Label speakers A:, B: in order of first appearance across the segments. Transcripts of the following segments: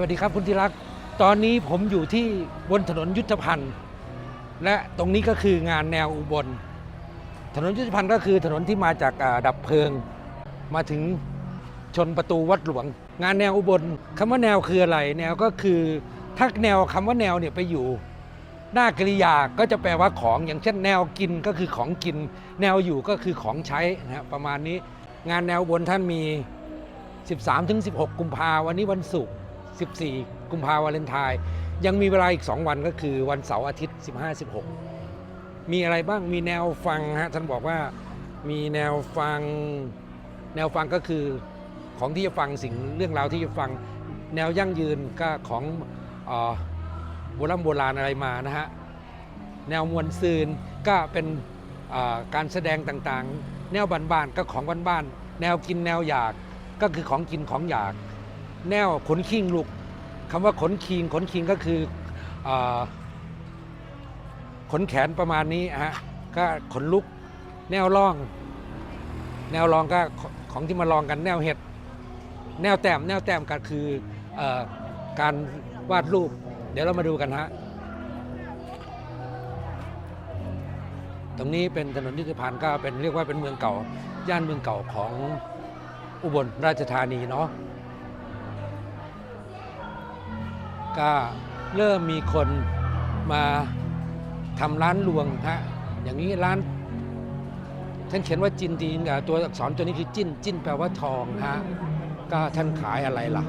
A: วัสดีครับคุณธีรักษ์ตอนนี้ผมอยู่ที่บนถนนยุทธพันธ์และตรงนี้ก็คืองานแนวอุบล ถนนยุทธพันธ์ก็คือถนนที่มาจากดับเพลิง มาถึงชนประตูวัดหลวง งานแนวอุบลคำว่าแนวคืออะไร แนวก็คือถ้าแนวคำว่าแนวเนี่ยไปอยู่ หน้ากริยาก็จะแปลว่าของอย่างเช่น แนวกินก็คือของกิน แนวอยู่ก็คือของใช้นะฮะประมาณนี้ งานแนวอุบนท่านมี 13-16 กุมภาวันนี้วันศุกร์ 14 กุมภาวาเลนไทน์ยังมีเวลาอีก 2 วันก็คือวันเสาร์อาทิตย์ 15 16 มีอะไรบ้างมีแนวฟังฮะท่านบอกว่ามีแนวฟังแนวฟังก็คือของที่จะฟังสิ่งเรื่องราวที่จะฟังแนวยั่งยืนก็ของโบราณโบราณอะไรมานะฮะแนวมวลซืนก็เป็นการแสดงต่างๆ แนวบ้านๆก็ของบ้านๆแนวกินแนวอยากก็คือของกินของอยาก แนวขนคิงลูกคำว่าขนคิงขนคิงก็คืออขนแขนประมาณนี้ฮะก็ขนลุกแนวล่อง แนวรองก็ของที่มาลองกันแนวเห็ด แนวแต้มแนวแต้มก็คือเออการวาดรูป เดี๋ยวเรามาดูกันฮะตรงนี้เป็นถนนยุทธภัณฑ์ก็เป็นเรียกว่าเป็นเมืองเก่า ย่านเมืองเก่าของอุบลราชธานีเนาะ ก็เริ่มมีคนมาทำร้านลวงฮะอย่างนี้ร้านท่านเขียนว่าจินจีนตัวอักษรตัวนี้คือจิ้นจิ้นแปลว่าทองฮะก็ท่านขายอะไรล่ะ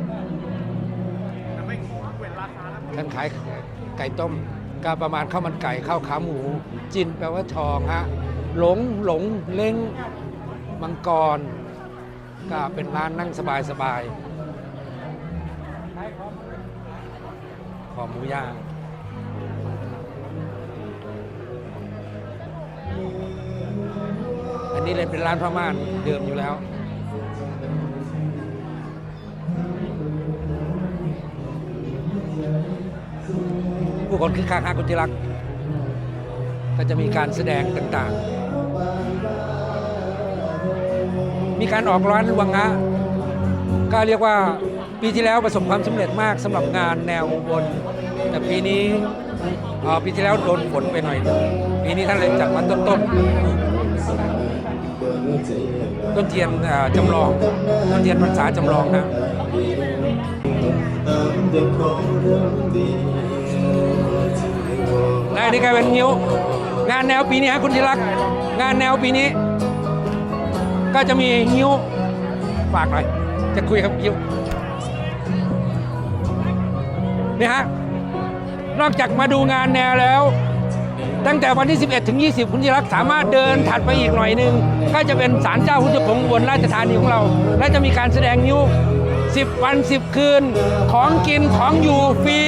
A: ท่านขายไก่ต้มก็ประมาณข้าวมันไก่ข้าวขาหมู จินแปลว่าทองฮะหลงหลงเล้งมังกร ก็เป็นร้านนั่งสบายสบาย อหมูย่างอันนี้เลยเป็นร้านพม่านเดิมอยู่แล้วผู้คนคือคักฮักกุติรักก็จะมีการแสดงต่างๆ มีการออกร้านวังงะก็เรียกว่าปีที่แล้วประสบความสำเร็จมากสำหรับงานแนวบน แต่ปีนี้เอ่อปีที่แล้วโดนฝนไปหน่อย ปีนี้ท่านเลยจัดมาต้นต้นๆต้นเทียนจำลอง ต้นเทียนพรรษาจำลองนะนายนี่กลายเป็นงิ้ว งานแนวปีนี้ฮะคุณธีรักษ์งานแนวปีนี้ ก็จะมีงิ้วฝากหน่อย จะคุยกับงิ้วนี่ฮะ นอกจากมาดูงานแนวแล้ว ตั้งแต่วันที่ 11 ถึง 20 คุณธีรักสามารถเดินถัดไปอีกหน่อยหนึง ก็จะเป็นศาลเจ้าหุ่นผงอุบนราชธานีของเรา และจะมีการแสดงนิ้ว10 วัน 10 คืน ของกินของอยู่ฟรี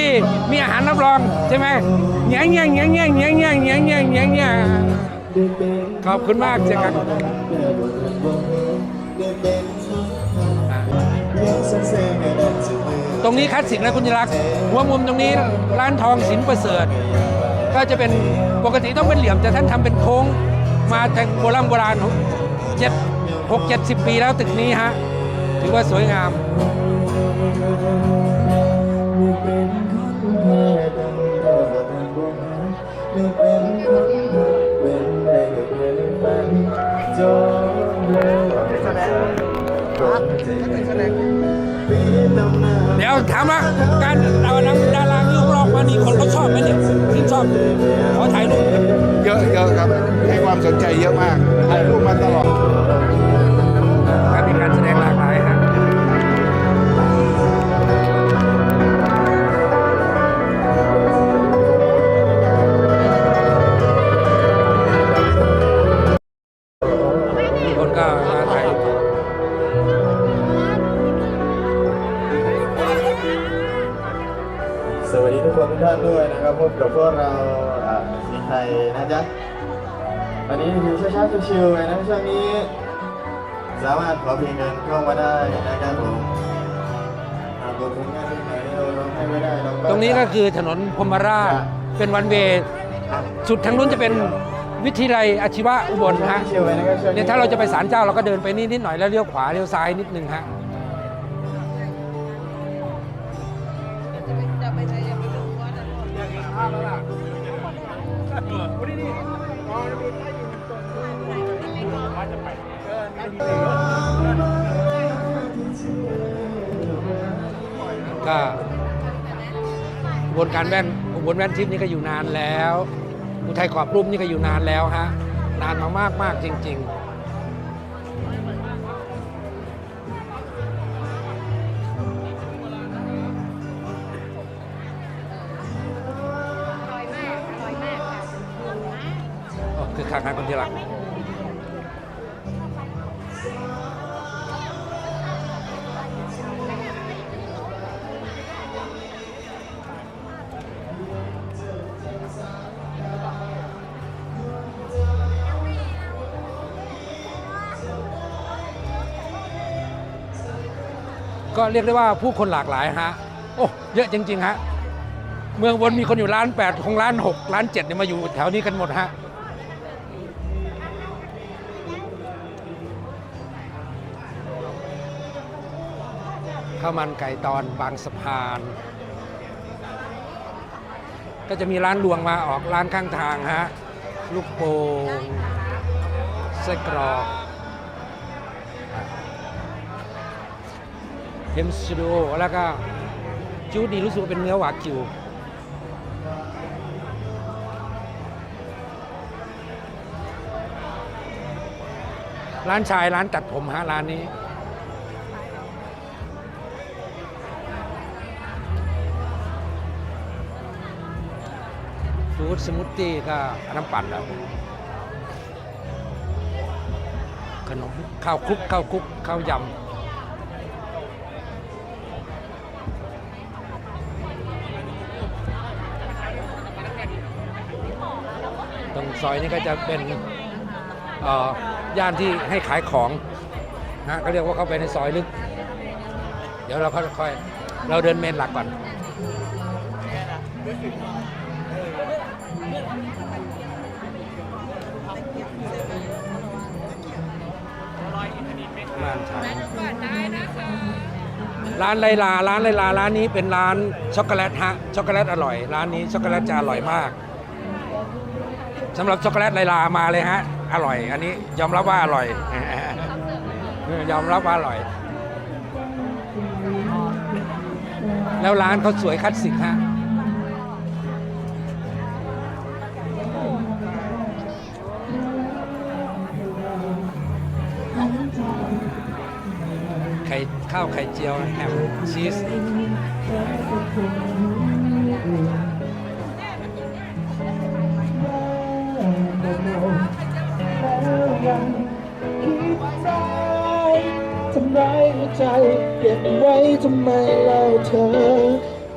A: มีอาหารรับรองใช่ไหมแง่งแง่งแง่งแง่งแง่งแง่งแง่งแง่งแง่งแง่งขอบคุณมากเจ้าครับอ่า ตรงนี้คลาสสิกนะคุณธีรักษ์หัวมุมตรงนี้ร้านทองสินประเสริฐ ก็จะเป็นปกติต้องเป็นเหลี่ยมแต่ท่านทำเป็นโค้งมาแต่โบราณโบราณเจ็ดหกเจ็ดสิบปีแล้วตึกนี้ฮะถือว่าสวยงามเดี๋ ยวถามว่าการเอานังดาราที่ของเรามานี่คนเขาชอบไหมเนี่ยที่ชอบขอถ่ายรูป
B: เยอะเยอะครับให้ความสนใจเยอะมากถ่ายรูปมาตลอด
A: มารถ
C: ขอเพลงเงินเข้ามาได้นะครับผมหากบทผลงานเพลงไหนเราร้องให้ไม่ได้เราก็
A: ตรงนี้ก็คือถนนพรหมราชเป็นวันเวย์สุดทางนู้นจะเป็นวิทยาลัยอาชีวะอุบลฮะ
C: ชิวๆไปนะครับช่วง
A: เนี่ยถ้าเราจะไปศาลเจ้าเราก็เดินไปนิดนิดหน่อยแล้วเลี้ยวขวาเลี้ยวซ้ายนิดนึงฮะ ก็อุบลการแว่นอุบลแว่นทิพย์นี่ก็อยู่นานแล้ว อุทัยขอบรุ่มนี่ก็อยู่นานแล้วฮะนานมามากมากๆจริงๆ
D: อร่อยมากอร่อยมากค่ะ
A: อ๋อคือคักนะคนที่รัก ก็เรียกได้ว่าผู้คนหลากหลายฮะโอ้เยอะจริงๆฮะเมืองบนมีคนอยู่ล้านแปดของล้านหกล้านเจ็ดเนี่ยมาอยู่แถวนี้กันหมดฮะข้าวมันไก่ตอนบางสะพาน ก็จะมีร้านลวงมาออกร้านข้างทางฮะลูกโป่งไส้กรอก เฮมสตูดิโอแล้วก็จูดนี่รู้สึกว่าเป็นเนื้อวากิวร้านชายร้านตัดผมฮะร้านนี้ฟรุตสมูทตี้ก็น้ำปั่นแล้ว ขนมข้าวคลุกข้าวคลุกข้าวยำตรง ซอยนี้ก็จะเป็นย่านที่ให้ขายของนะก็เรียกว่าเข้าไปในซอยลึก เดี๋ยวเราค่อยๆเราเดินเมนหลักก่อนร้านชาร้านไลลา ร้านไลลา ร้านนี้เป็นร้านช็อกโกแลตฮะ ช็อกโกแลตอร่อย ร้านนี้ช็อกโกแลตจะอร่อยมาก สำหรับช็อกโกแลตไลลามาเลยฮะ อร่อย อันนี้ยอมรับว่าอร่อย ยอมรับว่าอร่อย แล้วร้านเขาสวยคลาสสิกฮะไข่ข้าวไข่เจียวแฮมชีส
E: ทำร้ายหัวใจเก็บไว้ทำไมเล่าเธอ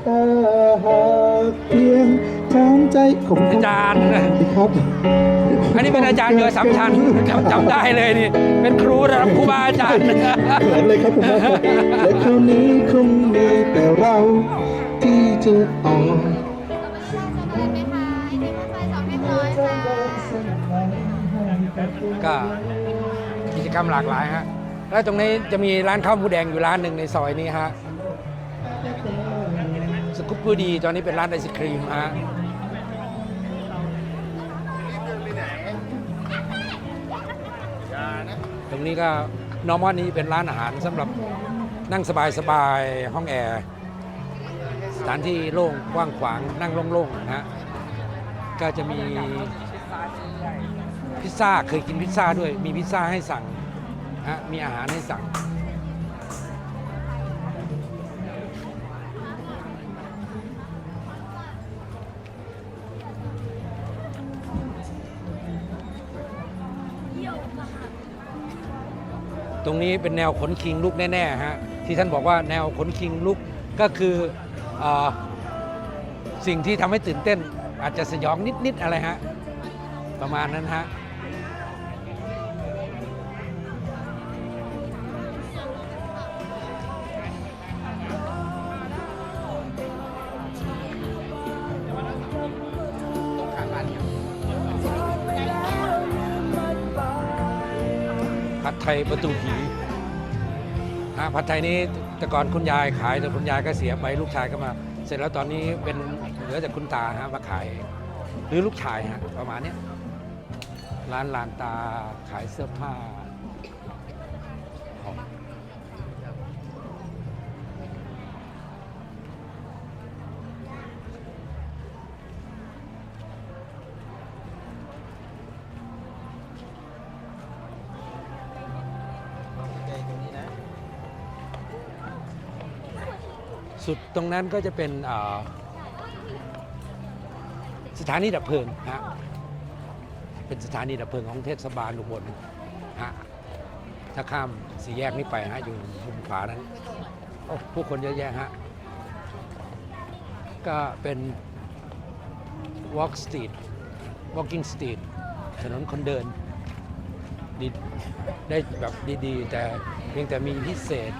E: ถ้าหากเพียงทางใจของ
A: อาจารย์
E: ครับ
A: อันนี้เป็นอาจารย์เกิดสัมชันจำจำได้เลยนี่ เป็นครูระดับครูบาอาจารย์
E: เขินเลยครับผมและคราวนี้คงมีแต่เราที่จะออก
A: ก็กิจกรรมหลากหลายฮะแล้วตรงนี้จะมีร้านข้าวหมูแดงอยู่ร้านหนึ่งในซอยนี้ฮะสกุปปูดีตอนนี้เป็นร้านไอศครีมฮะตรงนี้ก็นอมอนนี้เป็นร้านอาหารสำหรับนั่งสบายๆห้องแอร์สถานที่โล่งกว้างขวางนั่งโล่งๆนะฮะก็จะมี พิซซ่าเคยกินพิซซ่าด้วย มีพิซซ่าให้สั่งฮะมีอาหารให้สั่ง ตรงนี้เป็นแนวขนคิงลุกแน่ๆฮะที่ท่านบอกว่าแนวขนคิงลุกก็คือเออสิ่งที่ทำให้ตื่นเต้น อาจจะสยองนิด ๆ อะไรฮะ ประมาณนั้นฮะ ผัดไทยประตูผีฮะผัดไทยนี้แต่ก่อนคุณยายขายแต่คุณยายก็เสียไปลูกชายก็มา เสร็จแล้วตอนนี้เป็นเหลือแต่คุณตาฮะมาขาย หรือลูกชายฮะประมาณเนี้ยร้านลานตาขายเสื้อผ้า สุดตรงนั้นก็จะเป็นสถานีดับเพลิงฮะเป็นสถานีดับเพลิงของเทศบาลอุบลฮะถ้าข้ามสี่แยกนี้ไปฮะอยู่มุมขวานั้นโอ้ผู้คนเยอะแยะฮะก็เป็น walk street walking street ถนนคนเดินดีได้แบบดีๆ แต่เพียงแต่มีพิเศษ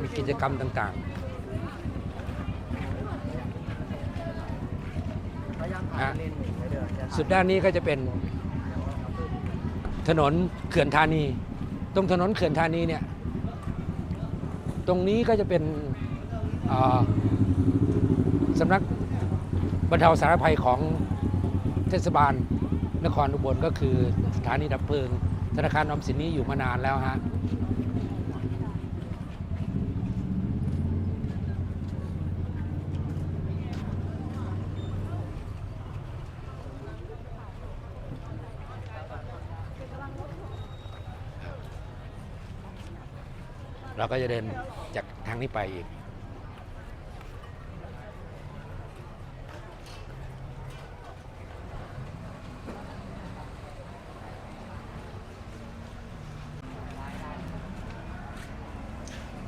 A: มีกิจกรรมต่างๆ ฮะสุดด้านนี้ก็จะเป็นถนนเขื่อนธานี ตรงถนนเขื่อนธานีเนี่ย ตรงนี้ก็จะเป็นอ่าสำนักบรรเทาสาธารณภัยของเทศบาลนครอุบลก็คือสถานีดับเพลิง ธนาคารออมสินนี้อยู่มานานแล้วฮะ เราก็จะเดินจากทางนี้ไปอีก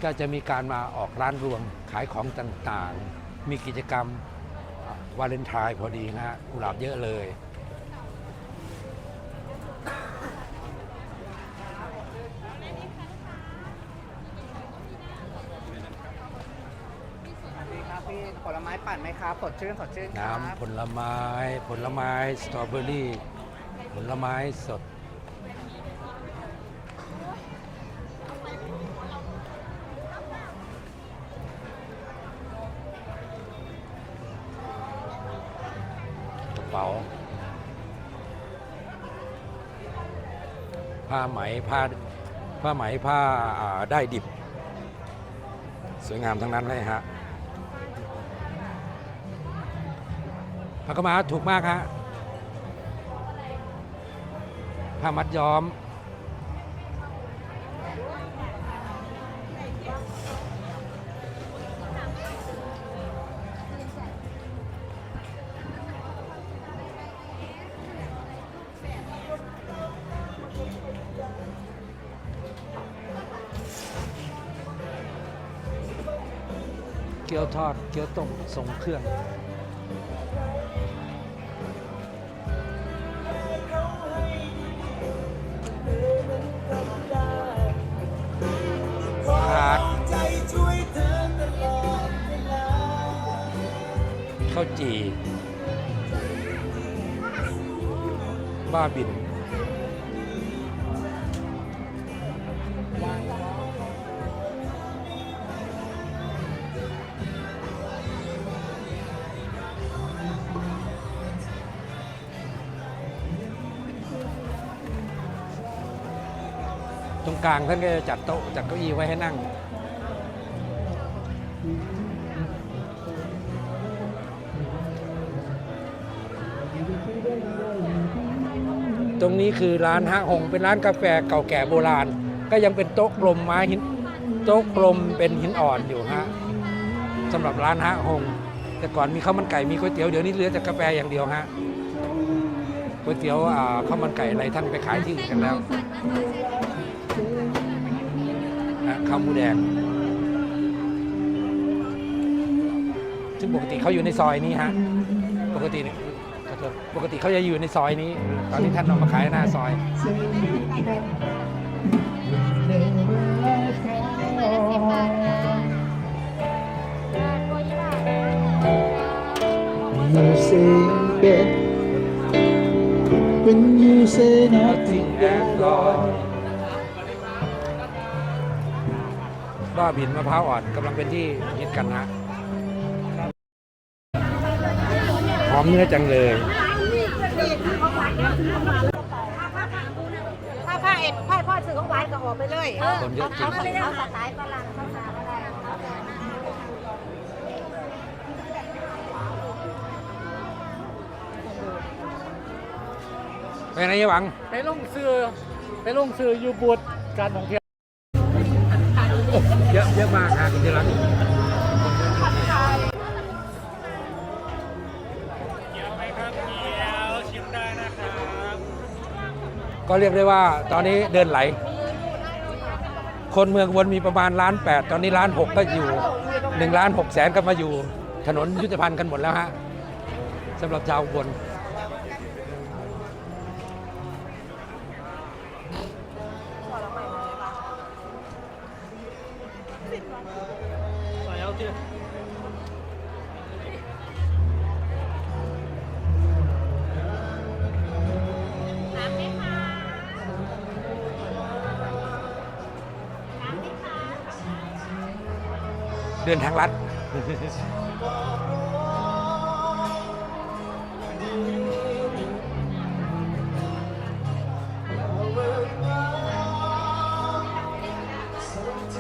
A: ก็จะมีการมาออกร้านรวงขายของต่างๆ มีกิจกรรมวาเลนไทน์พอดีนะฮะกุหลาบเยอะเลย
F: สวัสดีครับพี่ผลไม้ปั่นไหม ครับสดชื่นสดชื่นครับ
A: น้ำผลไม้ ผลไม้สตรอเบอรี่ ผลไม้สด กระเป๋า ผ้าไหมผ้าผ้าไหมผ้าอ่าได้ดิบ สวยงามทั้งนั้นเลยฮะ ผักกะมาถูกมากฮะผ้ามัดย้อม เกี๊ยวทอด เกี๊ยวต้มทรงเครื่อง ข้าวจี่บ้าบิน ตรงกลางท่านก็จะจัดโต๊ะจัดเก้าอี้ไว้ให้นั่ง ตรงนี้คือร้านฮะหงเป็นร้านกาแฟเก่าแก่โบราณ ก็ยังเป็นโต๊ะกลมไม้หินโต๊ะกลมเป็นหินอ่อนอยู่ฮะสำหรับร้านฮะหงแต่ก่อนมีข้าวมันไก่มีก๋วยเตี๋ยวเดี๋ยวนี้เหลือแต่กาแฟอย่างเดียวฮะก๋วยเตี๋ยวอ่าข้าวมันไก่อะไรท่านไปขายที่อื่นกันแล้วนะข้าวหมูแดง ซึ่งปกติเขาอยู่ในซอยนี้ฮะปกติเนี่ย ปกติเขาจะอยู่ในซอยนี้ ตอนนี้ท่านเอามาขายหน้าซอย
E: You say in bed when you say nothing at all.
A: บ้าบินมะพร้าวอ่อนกำลังเป็นที่ฮิตกันฮะ อมเนื้อจังเลยถ้าผ้าเอ็
D: ดผ้าผ้าซื้อของหวานก็ออกไปเลย
A: เออเขาไม่
D: ได้เอาสไตฝรั่งเขาสาอะไร
A: ไปไหนยังหวัง
F: ไปลงซื้อไปลงซื้ออยู่บูธการท่องเที่ยว
A: เยอะเยอะมากครับที่รัก ก็เรียกได้ว่าตอนนี้เดินไหล คนเมืองวนมีประมาณล้านแปดตอนนี้ล้านหกก็อยู่หนึ่งล้านหกแสนก็มาอยู่ถนนยุทธภัณฑ์กันหมดแล้วฮะสำหรับชาวอุบน เดินทางลัด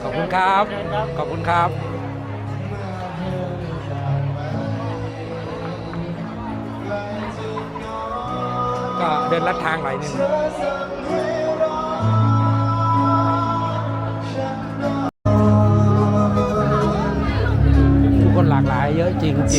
A: ขอบคุณครับ ขอบคุณครับก็เดินลัดทางหน่อยหนึง อะจริงจ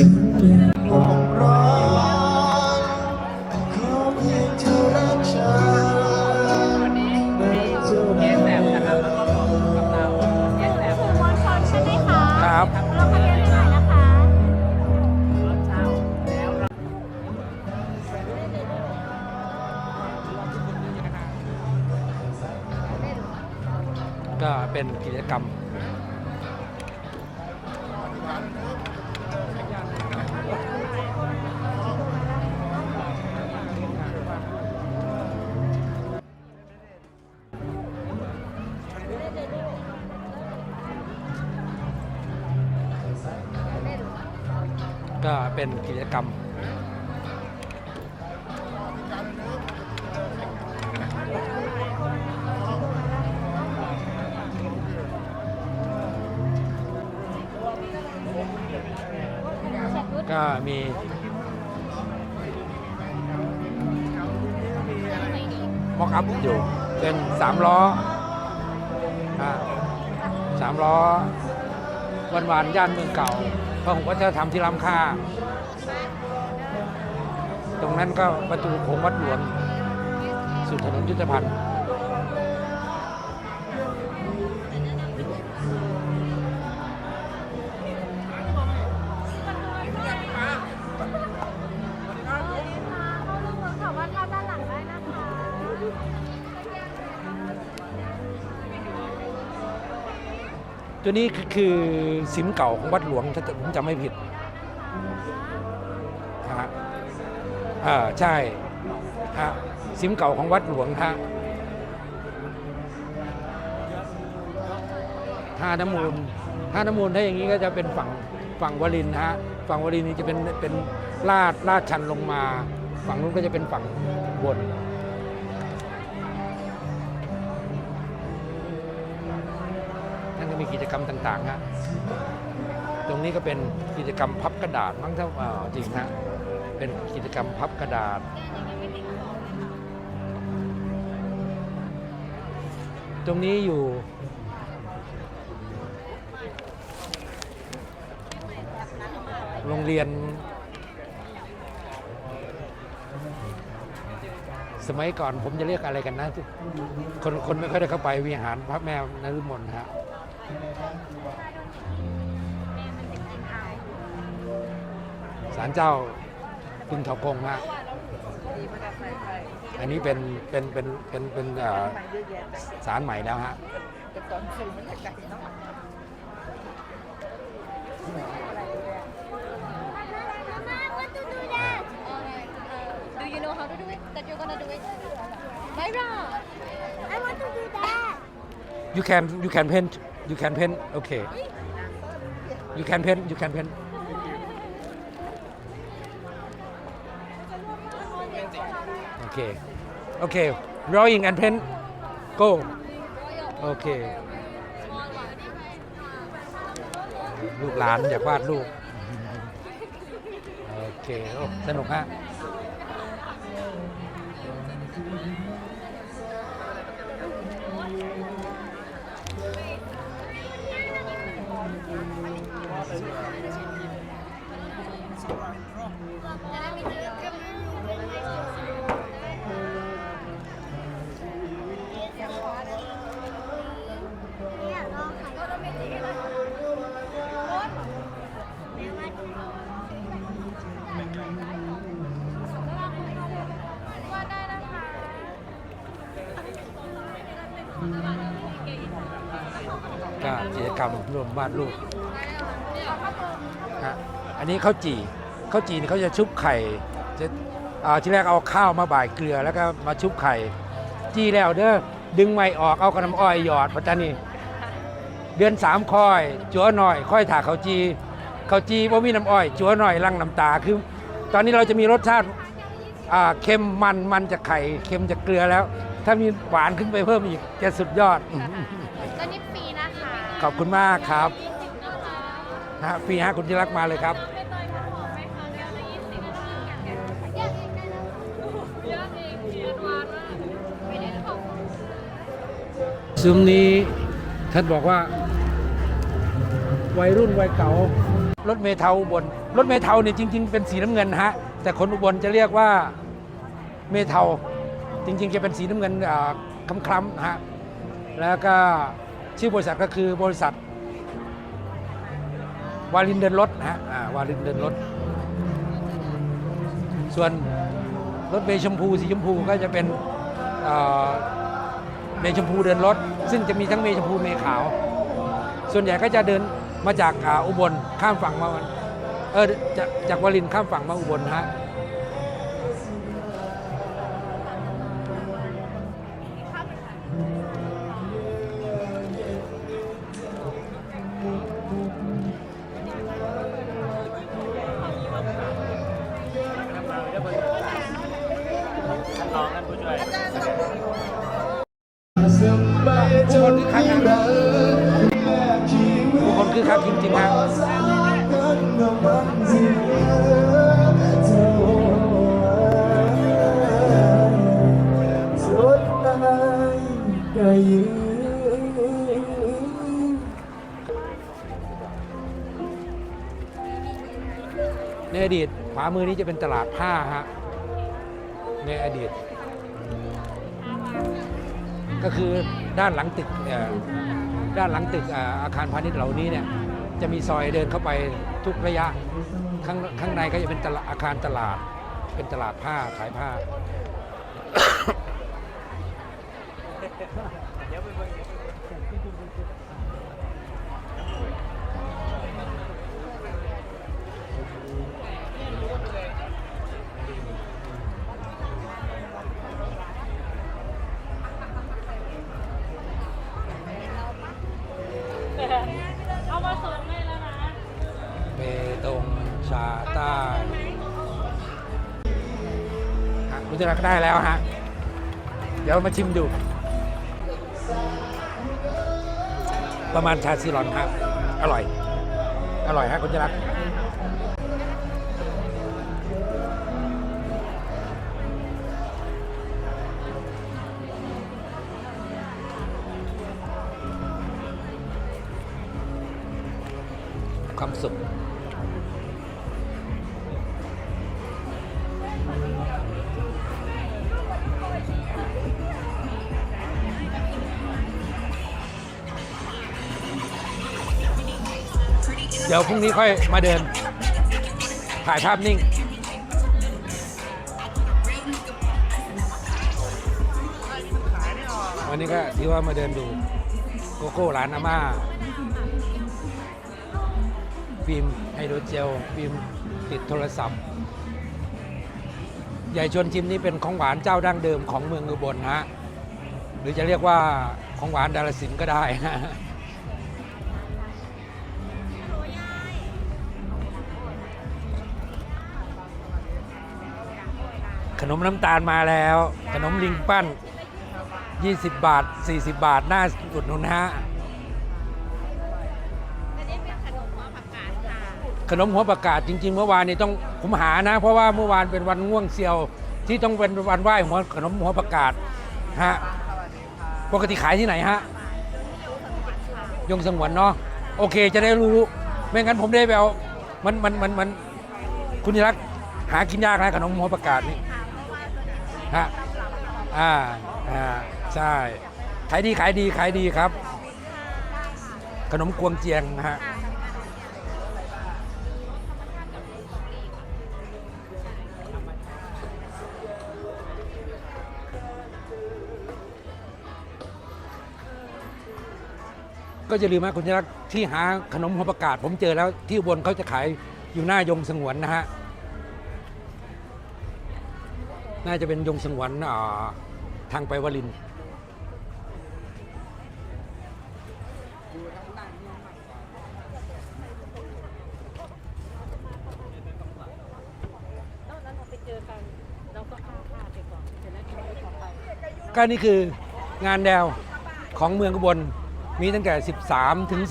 F: ก็เป็
A: นกิจกรรมก็มีมอกอัพอยู่ เป็นสามล้อสามล้อวันวานย่านเมืองเก่า พราะผมก็จะทำที่ล้ำค่า ตรงนั้นก็ประตูโขงวัดหลวงสุดถนนยุทธภัณฑ์ ตัวนี้คือสิมเก่าของวัดหลวงถ้าผมจำไม่ผิดฮะอ่าใช่ฮะสิมเก่าของวัดหลวงฮะท่าน้ำมูลท่าน้ำมูลถ้าอย่างนี้ก็จะเป็นฝั่งฝั่งวรินฮะฝั่งวรินนี่จะเป็นเป็นลาดลาดชันลงมา ฝั่งนู้นก็จะเป็นฝั่งบน จกรรมต่างๆฮะตรงนี้ก็เป็นกิจกรรมพับกระดาษมั้งถ้าเอ่อจริงฮะเป็นกิจกรรมพับกระดาษตรงนี้อยู่ โรงเรียน สมัยก่อนผมจะเรียกอะไรกันนะ คนคนไม่ค่อยได้เข้าไปวิหารพระแม่นฤมลฮะ ศาลเจ้าพึงเถากงฮะอันนี้เป็นเป็นเป็นเป็นเป็นเอ่อศาลใหม่แล้วฮะ
D: What to do that?
G: Do you know how to do it? That you're gonna do it? Myra!
D: I want to do that.
A: you can you can paint you can paint okay you can paint you can paint okay okay drawing and paint go โอเคลูกหลานอยากวาดรูป โอเค โอ้ สนุกฮะ กรรมรวมวาดรูปฮะอันนี้ข้าวจี่ข้าวจี่นี่เขาจะชุบไข่จะอ่าที่แรกเอาข้าวมาบ่ายเกลือแล้วก็มาชุบไข่ จี้แล้วเด้อดึงไม่ออกเอากระน้ำอ้อยหยอดปัตตานีเดือนสามคอย จัวหน่อย ค่อยถาข้าวจีข้าวจีว่ามีน้ำอ้อย จัวหน่อยลังน้ำตาคือ ตอนนี้เราจะมีรสชาติอ่าเค็มมันมันจากไข่เค็มจากเกลือแล้ว ถ้ามีหวานขึ้นไปเพิ่มอีกจะสุดยอด
G: ตอนนี้ฟรีนะคะ
A: ขอบคุณมากครับฮะฟรีฮะคุณที่รักมาเลยครับ ซุ้มนี้ท่านบอกว่า วัยรุ่นวัยเก่ารถเมเทาอุบลรถเมเทาเนี่ยจริง ๆ เป็นสีน้ำเงินฮะ แต่คนอุบลจะเรียกว่าเมเทาจริง ๆ จะเป็นสีน้ำเงินอ่าคล้ำๆฮะแล้วก็ ชื่อบริษัทก็คือบริษัท วาลินเดินรถนะฮะอ่าวาลินเดินรถ ส่วนรถเมย์ชมพูสีชมพูก็จะเป็นเมย์ชมพูเดินรถ ซึ่งจะมีทั้งเมย์ชมพูเมย์ขาว ส่วนใหญ่ก็จะเดินมาจากอ่าอุบลข้ามฝั่งมาเออจากจากวารินข้ามฝั่งมาอุบลฮะ มือนี้จะเป็นตลาดผ้าฮะในอดีต ก็คือด้านหลังตึกเอ่อด้านหลังตึกอาคารพาณิชย์เหล่านี้เนี่ยจะมีซอยเดินเข้าไปทุกระยะข้างข้างในก็จะเป็นตลาดอาคารตลาด เป็นตลาดผ้าขายผ้า เบตงชาใต้ฮะคุณจะรักได้แล้วฮะ เดี๋ยวมาชิมดู ประมาณชาซีรอนครับ อร่อย อร่อยฮะคุณจะรัก ความสุข เดี๋ยวพรุ่งนี้ค่อยมาเดิน ถ่ายภาพนิ่ง วันนี้ก็ถือว่ามาเดินดู โกโก้ร้านอาม่า ฟิล์มไฮโดรเจลฟิล์มติดโทรศัพท์ ใหญ่ชวนชิมนี่เป็นของหวานเจ้าดั้งเดิมของเมืองอุบลนะฮะหรือจะเรียกว่าของหวานดารสินก็ได้นะขนมน้ำตาลมาแล้ว ขนมลิงปั้น 20 บาท 40 บาท น่าอุดหนุนนฮะ
D: ขนมหัว
A: ประกาศจริง ๆ เมื่อวานนี้ต้องผมหานะ เพราะว่าเมื่อวานเป็นวันง่วงเซียว ที่ต้องเป็นวันไหว้หัวขนมหัวประกาศฮะปกติขายที่ไหนฮะยงสงวนเนาะโอเคจะได้รู้ไม่งั้นผมได้ไปเอามันมันมันมันคุณนิรักษ์หากินยากนะขนมหัวประกาศนี่ฮะอ่าอ่าใช่ขายดีขายดีขายดีครับ ขนมกวงเจียงฮะ ก็จะลืมนะคุณนิรักษ์ที่หาขนมหัวประกาศ ผมเจอแล้วที่อุบนเขาจะขายอยู่หน้ายงสงวนนะฮะ น่าจะเป็นยงสงวนทางไปวลินทร์
G: แล้วเราไปเจอกันเราก็เอาผ้าไปก่อนเสร็จแล้วเราไปต่อไป
A: ก็นี่คืองานแนวของเมืองอุบล มีตั้งแต่ 13 ถึง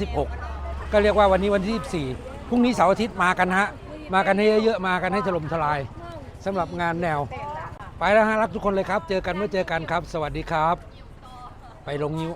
A: 16 ก็เรียกว่าวันนี้วันที่ 14 พรุ่งนี้เสาร์อาทิตย์มากันฮะ มากันให้เยอะๆ มากันให้ถล่มทลายสำหรับงานแนว ไปแล้วฮะ รักทุกคนเลยครับ เจอกันเมื่อเจอกันครับ สวัสดีครับ ไปลงนิ้ว